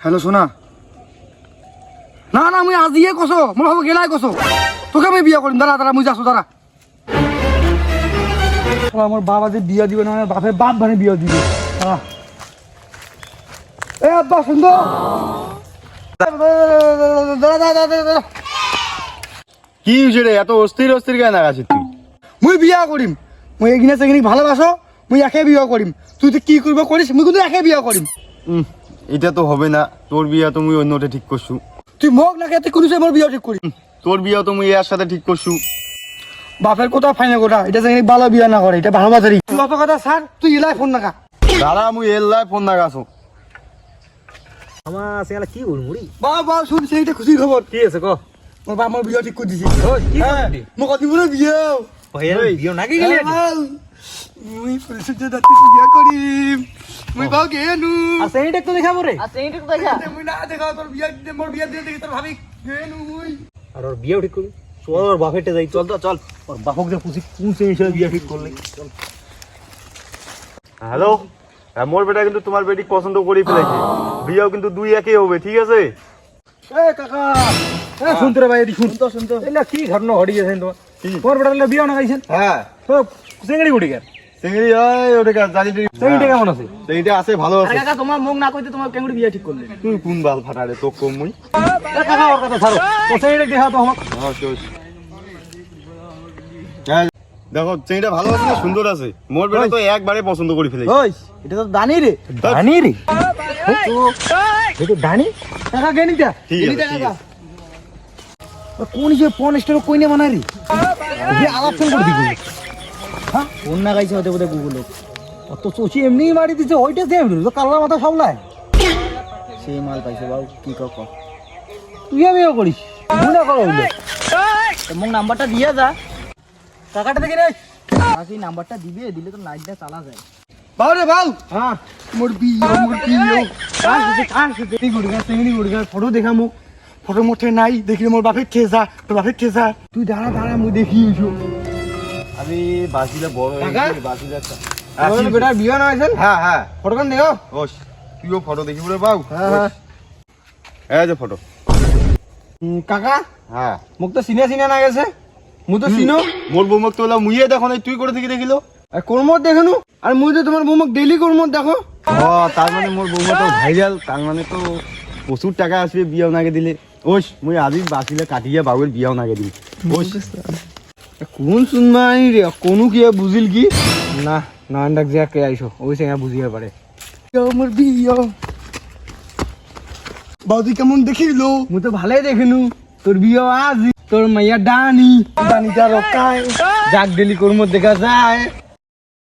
Hello সোনা। না না মুই আজিয়ে কছো মই ভাবো গেলাই কছো। তোকে আমি বিয়া কৰিম দাঁড়া দাঁড়া মুই যাছো শালা, আমার বাবা যে বিয়া দিবে না আমার বাপের বাপ মানে বিয়া দিবে। এ আব্বা সুন্দর কি হয়েছে রে এত অস্থির অস্থির কেন আছিস তুই? মুই বিয়া কৰিম। মই এইখিনি চেগিনি ভালোবাসো মুই একে বিয়া কৰিম। তুই তো কি কৰিব কৰিস মুই কিন্তু একে বিয়া উম, এটা তো হবে না। তোর বিয়া তো মুই অন্যটা ঠিক করছু। তুই মোক নাকে তুই কোনো মোৰ বিয়া ঠিক কৰিম। তোর বিয়া তো মুই এর সাথে ঠিক করছু। বাপের কথা ফাইনা কথা এটা চেগিনি ভালো বিয়া না করে এটা ভালোবাসারি তুই অত কথা স্যার তুই এলাই ফোন নাকা। দাদা মুই এলাই ফোন লাগাছো আমার সেগুলা কি বল মুড়ি বা বা শুন সেইটা খুশির খবর কি আছে ক? মোর বাপ মোর বিয়া ঠিক করে দিছি। অতি বলে বিয়া। ভাইয়া বিয়ে নাকি গেলি মুই পুলিশের যে বিয়া করিম। মুই বাও গেনু আর সেইটা একটু দেখাবো রে মুই না দেখা তোর বিয়া দিতে মোর বিয়া দিয়ে দেখি তোর ভাবি গেনু মুই। আর ওর বিয়েও ঠিক চল ওর বাপেরটা যাই। চল তো চল। ওর বাপক যে পুষি কোন সেই হিসেবে বিয়ে ঠিক করলে। চল। হ্যালো? হ্যাঁ মোর বেটা কিন্তু তোমার বেটি পছন্দ করে ফেলেছে। বিয়াও কিন্তু দুই একই হবে ঠিক আছে? এ কাকা! এ শুনতে রে ভাই এদি শুন। তো শুন কি ঘটনা ঘটি গেছে তোমার? তোমার বেটার বিয়ে না গাইছেন হ্যাঁ। তো গুটি চিংড়ি জানি সেইটা কেমন আছে? সেইটা আছে ভালো আছে। কাকা তোমার মুখ না কইতে তোমার কেমন বিয়া ঠিক করলে। তুই কোন বাল ফাটা রে তো কম মুই। এ কাকা ওর কথা ছাড়ো। তো সেইটা দেখা তো আমার হ্যাঁ, চল। হ্যাঁ, দেখো চিংড়িটা ভালো আছে সুন্দর আছে? মোর বেটা তো একবারে পছন্দ করে ফেলেছে। ওই এটা তো দানি রে। ডানি রে? এটা ডানি কাকা গেনিটা। ঠিক আছে ঠিক কোন যে ফোন স্টোর কই নে আলাপ ফোন করে দিবি। হ্যাঁ? ফোন না গাইছে হতে বোধহয় গুগলে অত চচি এমনি মারি দিছে ওইটা দে তো কাল্লা মাথা সামলায়। সেই মাল পাইছে বাবু কি কক তুই আমিও করিস। মনে করো হইল মোক নাম্বারটা দিয়ে যা। টাকাটা দেখে রে বাকি নাম্বারটা দিবে দিলে তো নাইটটা চালা যায়। বাউ রে বাউ! হ্যাঁ। মোর বিয়ে মোর বিয়ে। কার সাথে কার সাথে? গুড়গা তেমনি গুড়গা ফটো দেখা মোক। ফটো মোটে নাই দেখিলে মোর বাপের ঠেসা তোর বাপের ঠেসা তুই দাঁড়া দাঁড়া মুই দেখি উঠো আমি বাসিলা বড় কাকা? হয়েছে বাসিলা তোর বেটার বিয়ে না হয়েছে হ্যাঁ হ্যাঁ ফটোখান দেখো ওস তুইও ফটো দেখিব রে বাবু হ্যাঁ হ্যাঁ এই যে ফটো। কাকা? হ্যাঁ মোক তো চিনে চিনে না গেছে মুই তো মোর বৌমক তো বললাম মুইয়ে দেখো নাই তুই করে থেকে দেখিলো? আর কর্মত দেখানো। আর মুই তো তোমার বৌমক ডেইলি কর্মত দেখো। ও তার মানে মোর বৌমা তো ভাইরাল তার মানে তো প্রচুর টাকা আসবে বিয়াও নাগে দিলে। ওস মুই আজি বাসিলে কাটিয়ে বাবুর বিয়াও নাগে দিই ওস। কোন শুনবাই রে কোনো কি বুঝিল কি? না নয়নদাক যে কে আইছো ওই সঙ্গে বুঝিয়ে পারে। আমার বিয়ে। বাউদি কেমন দেখিল? মু তো ভালোই দেখিনু। তোর বিয়ে আজ তোর মাইয়া ডানি। ডানিটা রকায় যাক ডেলি কর্ম দেখা যায়।